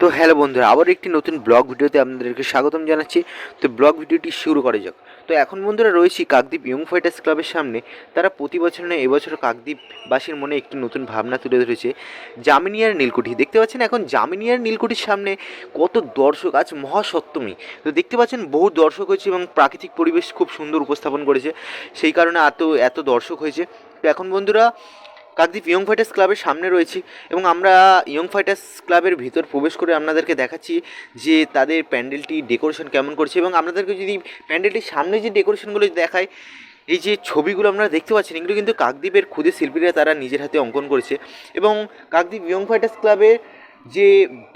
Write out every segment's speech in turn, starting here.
তো হ্যালো বন্ধুরা আবার একটি নতুন ব্লগ ভিডিওতে আপনাদেরকে স্বাগতম জানাচ্ছি। তো ব্লগ ভিডিওটি শুরু করা যাক। তো এখন বন্ধুরা রয়েছি কাকদ্বীপ ইয়ং ফাইটার্স ক্লাবের সামনে। তারা প্রতি বছর নয় এবছর কাকদ্বীপবাসীর মনে একটি নতুন ভাবনা তুলে ধরেছে। জামিনিয়ার নীলকুঠি, দেখতে পাচ্ছেন এখন জামিনিয়ার নীলকুঠির সামনে কত দর্শক, আজ মহাসপ্তমী। তো দেখতে পাচ্ছেন বহু দর্শক হয়েছে এবং প্রাকৃতিক পরিবেশ খুব সুন্দর উপস্থাপন করেছে। সেই কারণে এত এত দর্শক হয়েছে। তো এখন বন্ধুরা কাকদ্বীপ ইয়ং ফাইটার্স ক্লাবের সামনে রয়েছি এবং আমরা ইয়ং ফাইটার্স ক্লাবের ভিতর প্রবেশ করে আপনাদেরকে দেখাচ্ছি যে তাদের প্যান্ডেলটি ডেকোরেশন কেমন করছে এবং আপনাদেরকে যদি প্যান্ডেলটির সামনে যে ডেকোরেশনগুলো দেখায়, এই যে ছবিগুলো আপনারা দেখতে পাচ্ছেন, এগুলো কিন্তু কাকদ্বীপের ক্ষুদে শিল্পীরা তারা নিজের হাতে অঙ্কন করেছে এবং কাকদ্বীপ ইয়ং ফাইটার্স ক্লাবের যে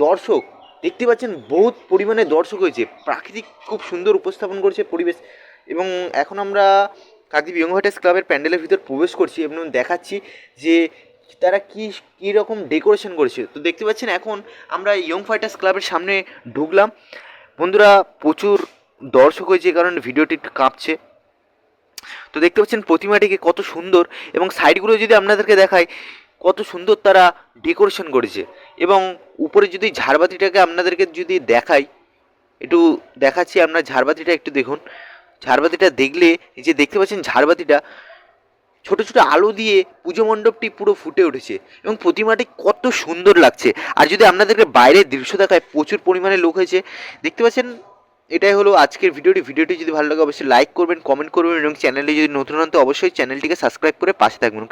দর্শক, দেখতে পাচ্ছেন বহুত পরিমাণে দর্শক হয়েছে, প্রাকৃতিক খুব সুন্দর উপস্থাপন করছে পরিবেশ এবং এখন আমরা কাকদ্বীপ ইয়ং ফাইটার্স ক্লাবের প্যান্ডেলের ভিতর প্রবেশ করছি এবং দেখাচ্ছি যে তারা কী কী রকম ডেকোরেশন করেছে। তো দেখতে পাচ্ছেন এখন আমরা ইয়ং ফাইটার্স ক্লাবের সামনে ঢুকলাম। বন্ধুরা, প্রচুর দর্শক হয়েছে কারণে ভিডিওটি একটু কাঁপছে। তো দেখতে পাচ্ছেন প্রতিমাটিকে কত সুন্দর এবং সাইডগুলো যদি আপনাদেরকে দেখায় কত সুন্দর তারা ডেকোরেশন করেছে। এবং উপরে যদি ঝাড়বাতিটাকে আপনাদেরকে যদি দেখাই, একটু দেখাচ্ছি আপনার ঝাড়বাতিটা একটু দেখুন। ঝাড়বাতিটা দেখলে যে দেখতে পাচ্ছেন ঝাড়বাতিটা, ছোটো ছোটো আলো দিয়ে পুজো মণ্ডপটি পুরো ফুটে উঠেছে এবং প্রতিমাটি কত সুন্দর লাগছে। আর যদি আপনাদেরকে বাইরের দৃশ্য দেখায়, প্রচুর পরিমাণে লোক হয়েছে। দেখতে পাচ্ছেন, এটাই হলো আজকের ভিডিওটি। ভিডিওটি যদি ভালো লাগে, অবশ্যই লাইক করবেন কমেন্ট করবেন এবং চ্যানেলে যদি নতুন অবশ্যই চ্যানেলটিকে সাবস্ক্রাইব করে পাশে থাকবেন।